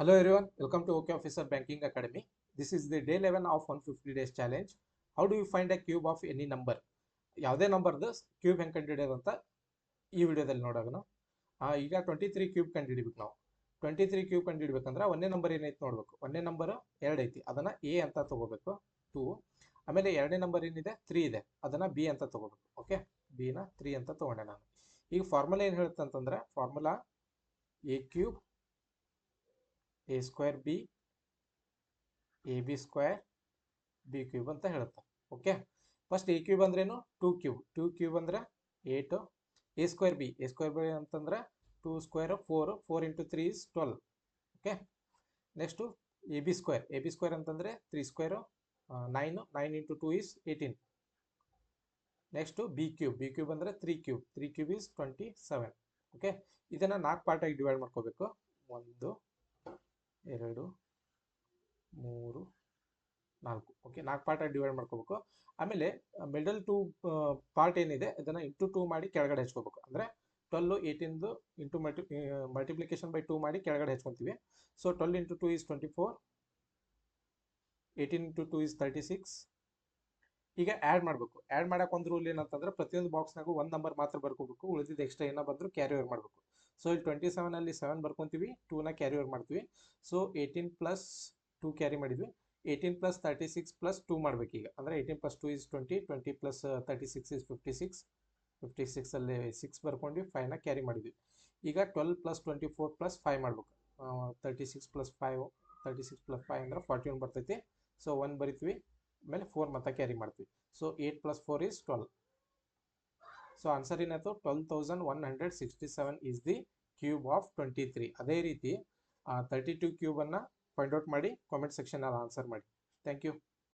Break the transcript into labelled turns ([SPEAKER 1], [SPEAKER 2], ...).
[SPEAKER 1] Hello everyone, welcome to OK Officer Banking Academy. This is the day 11 of 150 days challenge. How do you find a cube of any number? ಯಾವುದೇ ನಂಬರ್ದು cube ಹೆಂಗೆ ಕಂಡುಹಿಡಿಯೋದು ಅಂತ ಈ ವಿಡಿಯೋದಲ್ಲಿ ನೋಡೋಣ. ಈಗ twenty three cube ಕಂಡುಹಿಡಿಬೇಕು ನಾವು. Twenty three cube ಕಂಡುಹಿಡ್ಬೇಕಂದ್ರೆ ಒಂದೇ ನಂಬರ್ ಏನೈತೆ ನೋಡಬೇಕು. ಒಂದೇ ನಂಬರ್ ಎರಡು ಐತಿ. ಅದನ್ನ ಎ ಅಂತ ತಗೋಬೇಕು ಟೂ ಆಮೇಲೆ ಎರಡನೇ ನಂಬರ್ ಏನಿದೆ? ತ್ರೀ ಇದೆ. ಅದನ್ನ ಬಿ ಅಂತ ತಗೋಬೇಕು. ಓಕೆ? ಬಿನ ತ್ರೀ ಅಂತ ತಗೊಂಡೆ ನಾನು. ಈಗ ಫಾರ್ಮುಲಾ ಏನು ಹೇಳುತ್ತೆ ಅಂತಂದ್ರೆ formula A cube A square B A B square B cube ಅಂತ ಹೇಳುತ್ತೆ ಓಕೆ ಫಸ್ಟ್ ಎ ಕ್ಯೂಬ್ ಅಂದ್ರೇನು ಟೂ ಕ್ಯೂಬ್ ಟೂ ಕ್ಯೂಬ್ ಅಂದ್ರೆ ಏಟು A square B A square B ಅಂತಂದ್ರೆ two square four four into three is twelve okay next A B square A B square ಅಂತಂದ್ರೆ three square nine nine into two is eighteen next B cube B cube ಅಂದರೆ three cube three cube is twenty seven okay ಇದನ್ನು ನಾಲ್ಕು ಪಾರ್ಟಾಗಿ divide ಮಾಡ್ಕೋಬೇಕು. ಒಂದು ಎರಡು, ಮೂರು, ನಾಲ್ಕು. Okay ನಾಲ್ಕು ಪಾರ್ಟಾಗಿ ಡಿವೈಡ್ ಮಾಡ್ಕೋಬೇಕು. ಆಮೇಲೆ ಮಿಡಲ್ ಟು ಪಾರ್ಟ್ ಏನಿದೆ, ಅದನ್ನು ಇಂಟು ಟೂ ಮಾಡಿ ಕೆಳಗಡೆ ಹೆಚ್ಕೋಬೇಕು. ಅಂದರೆ twelve ಏಯ್ಟೀನ್ದು into multi multiplication by two ಮಾಡಿ ಕೆಳಗಡೆ ಹೆಚ್ಕೊತೀವಿ. So twelve into two is twenty four eighteen into two is thirty six ಈಗ ಆ್ಯಡ್ ಮಾಡಬೇಕು. ಆ್ಯಡ್ ಮಾಡಕ್ಕೆ ಒಂದು ರೂಲ್ ಏನಂತಂದ್ರೆ ಪ್ರತಿಯೊಂದು ಬಾಕ್ಸ್ನಾಗೂ ಒಂದು ನಂಬರ್ ಮಾತ್ರ ಬರ್ಕೋಬೇಕು. ಉಳಿದಿದ್ದು ಎಕ್ಸ್ಟ್ರಾ ಏನೋ ಬಂದರೂ ಕ್ಯಾರಿ ಓವರ್ ಮಾಡಬೇಕು. ಸೊ ಇಲ್ಲಿ ಟ್ವೆಂಟಿ ಸೆವೆನಲ್ಲಿ ಸೆವೆನ್ ಬರ್ಕೊತೀವಿ ಟೂನ ಕ್ಯಾರಿ ಓವರ್ ಮಾಡ್ತೀವಿ. So eighteen plus two carry ಮಾಡಿದ್ವಿ. Eighteen plus thirty six plus two ಮಾಡ್ಬೇಕು ಈಗ. ಅಂದರೆ eighteen plus two is twenty twenty plus thirty six is fifty six fifty ಸಿಕ್ಸಲ್ಲಿ six ಬರ್ಕೊಂಡು ಫೈವ್ನ ಕ್ಯಾರಿ ಮಾಡಿದ್ವಿ. ಈಗ twelve plus twenty four plus five ಮಾಡ್ಬೇಕು. Thirty six plus five thirty six plus five ಅಂದ್ರೆ forty one ಬರ್ತೈತಿ. So one ಬರಿತೀವಿ, ಆಮೇಲೆ four ಮತ್ತೆ ಕ್ಯಾರಿ ಮಾಡ್ತೀವಿ. So eight plus four is twelve so answer ಏನಾಯ್ತು twelve thousand one hundred sixty seven is the cube of twenty three ಅದೇ ರೀತಿ thirty two ಕ್ಯೂಬನ್ನು ಫೈಂಡ್ ಔಟ್ ಮಾಡಿ ಕಾಮೆಂಟ್ ಸೆಕ್ಷನಲ್ಲಿ ಆನ್ಸರ್ ಮಾಡಿ ಥ್ಯಾಂಕ್ ಯು